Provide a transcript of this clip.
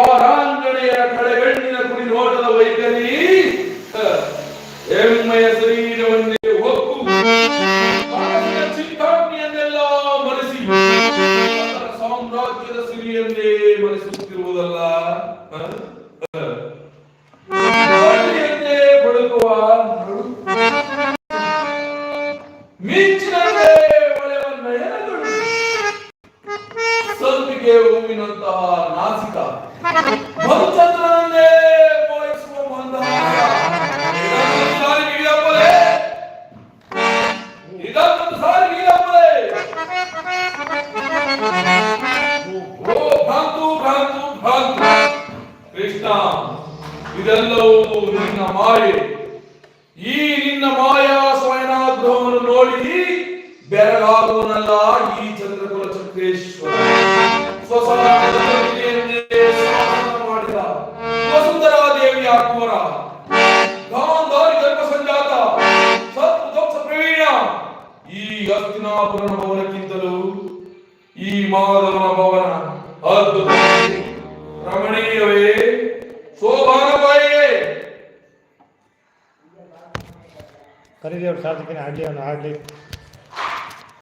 ವಾರಾಂಗಣೆಯ ಕಡೆಗಣ್ಣಿನ ಕುಡಿ ನೋಟದ ವೈಖರಿ ಹೆಮ್ಮೆಯ ಶರೀರವನ್ನೇ ಹೊಕ್ಕು. ಚಿಂತಾಗ್ನಿಯನ್ನೆಲ್ಲ ಮರೆಸಿ ಸಾಮ್ರಾಜ್ಯದ ಸಿರಿಯನ್ನೇ ಮರೆಸುತ್ತಿರುವುದಲ್ಲ ಬಳುಕುವ ಮಿಂಚಿನಂತೆ ಹೊಳೆವ ನಯನಗಳು ಸಂಪಿಗೆ ಹೂವಿನಂತಹ ಭ್ರಾಂತು ಕೃಷ್ಣ ನಿನ್ನ ಮಾಯೆ. ಈ ನಿನ್ನ ಮಾಯಾ ಸ್ವಯನಾಗ್ರಹವನ್ನು ನೋಡಿ ಬೆರಗಾಗುವನಲ್ಲ ಈ ಚಂದ್ರಕುಲ ಚಕ್ರೇಶ್ವರ. ವಸುಂಧರಾ ದೇವಿಯ ಕುವರ ಗಾಂಧಾರಿ ಗರ್ಭ ಸಂಜಾತ. ಸತ್ ಧ್ವಂಸ ಪ್ರವೀಣ. ಈ ಹಸ್ತಿನಾಪುರನ ಭವನಕ್ಕಿಂತಲೂ ಈ ಮಾಧವನ ಭವನ ಅದ್ಭುತ. ರಮಣೀಯವೇ ಶೋಭಾನಮಯೇ ಕರಿದೇವ್ರ ಸಾಧಕನೇ ಅವನು ಆಗಲಿ